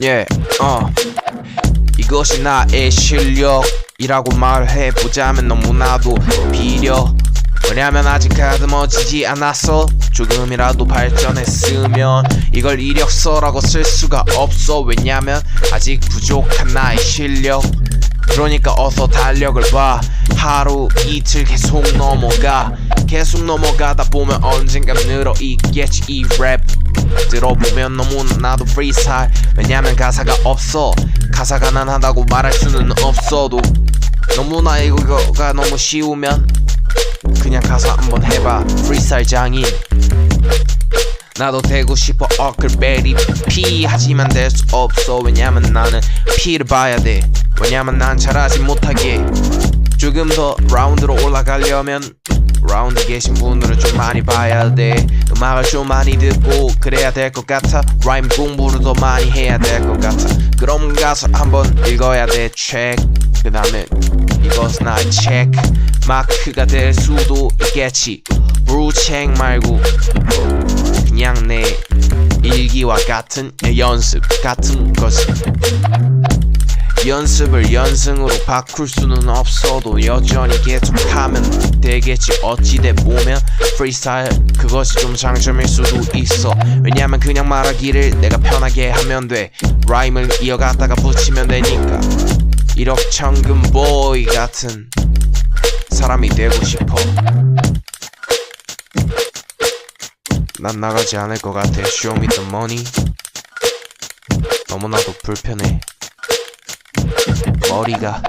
예, 어. 이것이 나의 실력이라고 말해보자면 너무나도 비려. 왜냐면 아직 가다머지지 않았어. 조금이라도 발전했으면 이걸 이력서라고 쓸 수가 없어. 왜냐면 아직 부족한 나의 실력. 그러니까 어서 달력을 봐. 하루 이틀 계속 넘어가. 계속 넘어가다 보면 언젠가 늘어 있겠지 이 랩. 들어보면 너무나 나도 프리스타일 왜냐면 가사가 없어. 가사 가난하다고 말할 수는 없어도 너무나 이거가 너무 쉬우면 그냥 가사 한번 해봐. 프리스타일 장인. 나도 되고 싶어. 어클베리 피 하지만 될 수 없어. 왜냐면 나는 피를 봐야 돼. 왜냐면 난 잘하지 못하게. 조금 더 라운드로 올라가려면 라운드 계신 분들은 좀 많이 봐야 돼. 음악을 좀 많이 듣고 그래야 될 것 같아. 라임 공부를 더 많이 해야 될 것 같아. 그럼 가서 한번 읽어야 돼책그 다음에 이것은 나의 책 마크가 될 수도 있겠지. 브루책 말고 그냥 내 일기와 같은 연습 같은 것이 연습을 연승으로 바꿀 수는 없어도 여전히 계속하면 되겠지. 어찌돼 보면 프리스타일 그것이 좀 장점일 수도 있어. 왜냐면 그냥 말하기를 내가 편하게 하면 돼. 라임을 이어갔다가 붙이면 되니까. 일억천금 보이 같은 사람이 되고 싶어. 난 나가지 않을 것 같아. Show me the money. 너무나도 불편해 머리가